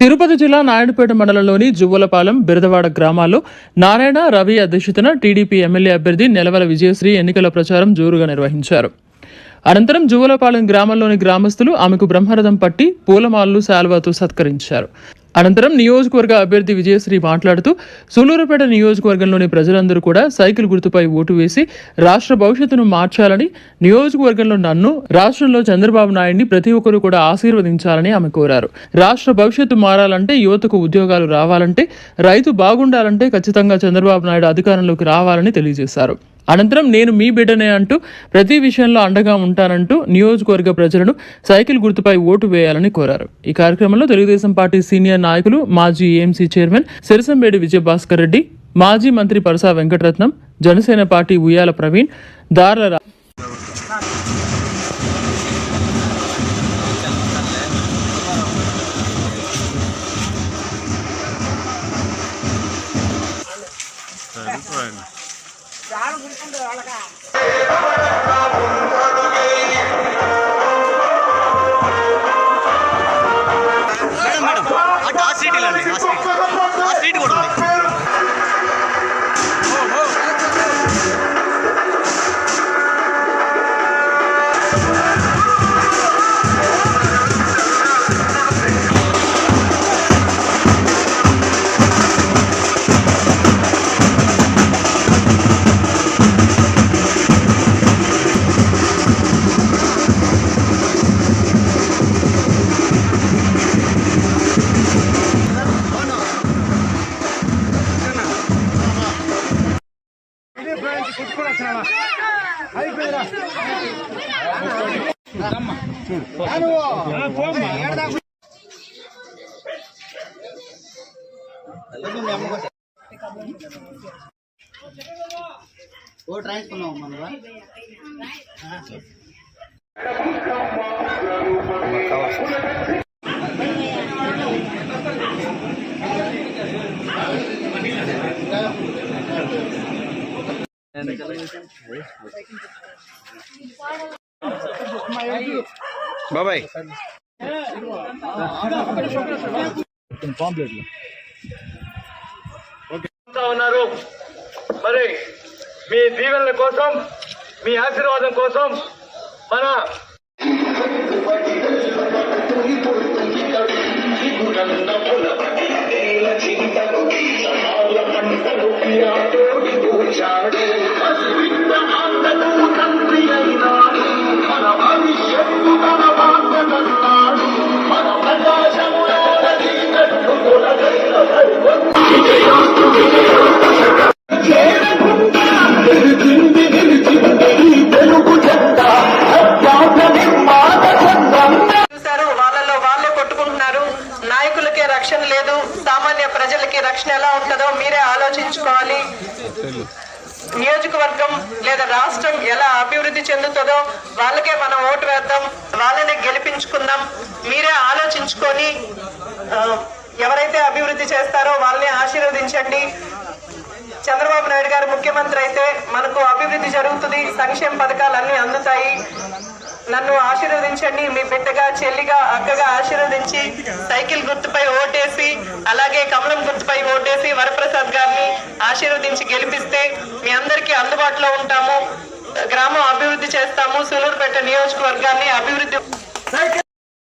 తిరుపతి జిల్లా నాయుడుపేట మండలంలోని జువ్వలపాలెం బిరదవాడ గ్రామాల్లో నారాయణ రవి అధ్యక్షతన టీడీపీ ఎమ్మెల్యే అభ్యర్థి నెలవల విజయశ్రీ ఎన్నికల ప్రచారం జోరుగా నిర్వహించారు. అనంతరం జువ్వలపాలెం గ్రామంలోని గ్రామస్తులు ఆమెకు బ్రహ్మరథం పట్టి పూలమాలలు శాల్వాతో సత్కరించారు. అనంతరం నియోజకవర్గ అభ్యర్థి విజయశ్రీ మాట్లాడుతూ సూలూరుపేట నియోజకవర్గంలోని ప్రజలందరూ కూడా సైకిల్ గుర్తుపై ఓటు వేసి రాష్ట్ర భవిష్యత్తును మార్చాలని నియోజకవర్గంలో నన్ను రాష్ట్రంలో చంద్రబాబు నాయుడిని ప్రతి ఒక్కరూ కూడా ఆశీర్వదించాలని ఆమె కోరారు. రాష్ట్ర భవిష్యత్తు మారాలంటే యువతకు ఉద్యోగాలు రావాలంటే రైతు బాగుండాలంటే ఖచ్చితంగా చంద్రబాబు నాయుడు అధికారంలోకి రావాలని తెలియజేశారు. అనంతరం నేను మీ బిడ్డనే అంటూ ప్రతి విషయంలో అండగా ఉంటానంటూ నియోజకవర్గ ప్రజలను సైకిల్ గుర్తుపై ఓటు వేయాలని కోరారు. ఈ కార్యక్రమంలో తెలుగుదేశం పార్టీ సీనియర్ నాయకులు మాజీ ఏఎంసీ చైర్మన్ సిరిసంబేడి విజయభాస్కర్ రెడ్డి మాజీ మంత్రి పరసా వెంకటరత్నం జనసేన పార్టీ ఉయ్యాల ప్రవీణ్ దార్ల ಸೈಟ್ ಕೊಡ್ತೀನಿ కూడా ఉంది ఓటు రాయించుకున్నాం మనవా బాబాయ్. ఉన్నారు. మరి మీ దీవెనల కోసం మీ ఆశీర్వాదం కోసం మన చూశారు సామాన్య ప్రజలకి రక్షణ ఎలా ఉంటుందో మీరే ఆలోచించుకోవాలి. నియోజకవర్గం లేదా రాష్ట్రం ఎలా అభివృద్ధి చెందుతుందో వాళ్ళకే మనం ఓటు వేద్దాం వాళ్ళనే గెలిపించుకుందాం. మీరే ఆలోచించుకొని ఎవరైతే అభివృద్ధి చేస్తారో వాళ్ళని ఆశీర్వదించండి. చంద్రబాబు నాయుడు గారు ముఖ్యమంత్రి అయితే మనకు అభివృద్ధి జరుగుతుంది సంక్షేమ పథకాలు అన్ని అందుతాయి. నన్ను ఆశీర్వదించండి. మీ బిడ్డగా చెల్లిగా అక్కగా ఆశీర్వదించి సైకిల్ గుర్తుపై ఓటేసి అలాగే కమలం గుర్తుపై ఓటేసి వరప్రసాద్ గారిని ఆశీర్వదించి గెలిపిస్తే మీ అందరికీ అందుబాటులో ఉంటాము. గ్రామం అభివృద్ధి చేస్తాము. సూలూరుపేట నియోజకవర్గాన్ని అభివృద్ధి